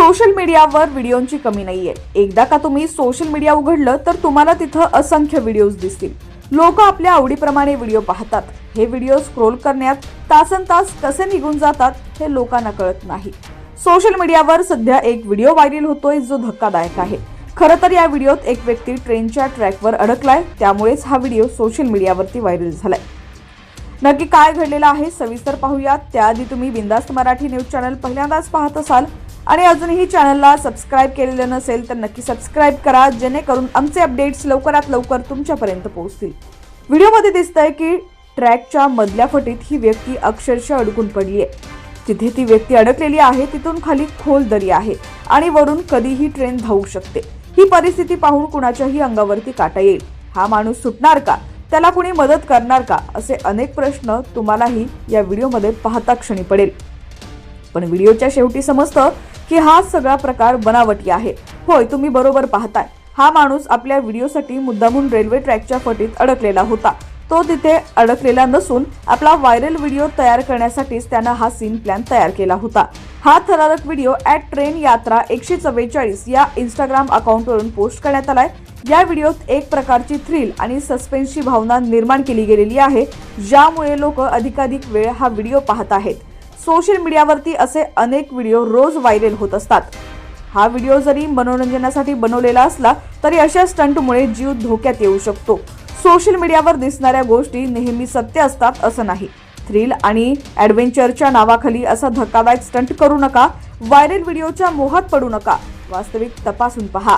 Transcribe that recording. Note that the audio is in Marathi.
सोशल मीडियावर व्हिडिओंची कमी नाहीये. एकदा का तुम्ही सोशल मीडिया उघडलं तर तुम्हाला तिथं असंख्य व्हिडिओज दिसतील. लोक आपल्या आवडीप्रमाणे व्हिडिओ पाहतात. हे व्हिडिओ स्क्रोल करण्यात तासन तास कसे निघून जातात हे लोकांना कळत नाही. सोशल मीडियावर सध्या एक व्हिडिओ व्हायरल होतोय जो धक्कादायक आहे. खरं तर या व्हिडिओत एक व्यक्ती ट्रेनच्या ट्रॅकवर अडकलाय त्यामुळेच हा व्हिडिओ सोशल मीडियावरती व्हायरल झालाय. नक्की काय घडलेलं आहे सविस्तर पाहूयात. त्याआधी तुम्ही बिंदास्त मराठी न्यूज चॅनल पहिल्यांदाच पाहत असाल आणि अजूनही चॅनलला सबस्क्राईब केलेलं नसेल तर नक्की सबस्क्राईब करा जेणेकरून आमचे अपडेट्स लवकरात लवकर तुमच्यापर्यंत पोहोचतील. व्हिडिओमध्ये दिसतंय की ट्रॅकच्या मधल्या फटीत ही व्यक्ती अक्षरशः अडकून पडली आहे जिथे ती व्यक्ती अडकलेली आहे तिथून खाली खोल दरी आहे आणि वरून कधीही ट्रेन धावू शकते. ही परिस्थिती पाहून कुणाच्याही अंगावरती काटा येईल. हा माणूस सुटणार का? त्याला कुणी मदत करणार का? असे अनेक प्रश्न तुम्हालाही या व्हिडिओमध्ये पाहता क्षणी पडेल. पण व्हिडिओच्या शेवटी समजतं की हा सगळा प्रकार बनावटी आहे. होय तुम्ही बरोबर पाहताय. हा माणूस आपल्या व्हिडिओसाठी मुद्दामून रेल्वे ट्रॅकच्या फटीत अडकलेला होता. तो तिथे अडकलेला नसून आपला व्हायरल व्हिडिओ तयार करण्यासाठीच त्यानं हा सीन प्लॅन तयार केला होता. हा थरारक व्हिडिओ ॲट ट्रेन यात्रा एकशे चव्वेचाळीस या इंस्टाग्राम अकाउंटवरून पोस्ट करण्यात आलाय. या व्हिडिओत एक प्रकारची थ्रिल आणि सस्पेन्सची भावना निर्माण केली गेलेली आहे ज्यामुळे लोक अधिकाधिक वेळ हा व्हिडिओ पाहत आहेत. सोशल मीडियावरती असे अनेक व्हिडिओ रोज व्हायरल होत असतात. हा व्हिडिओ जरी मनोरंजनासाठी बनवलेला असला तरी अशा स्टंटमुळे जीव धोक्यात येऊ शकतो. सोशल मीडियावर दिसणाऱ्या गोष्टी नेहमी सत्य असतात असं नाही. थ्रिल आणि ॲडव्हेंचरच्या नावाखाली असा धक्कादायक स्टंट करू नका. व्हायरल व्हिडिओच्या मोहात पडू नका. वास्तविक तपासून पहा.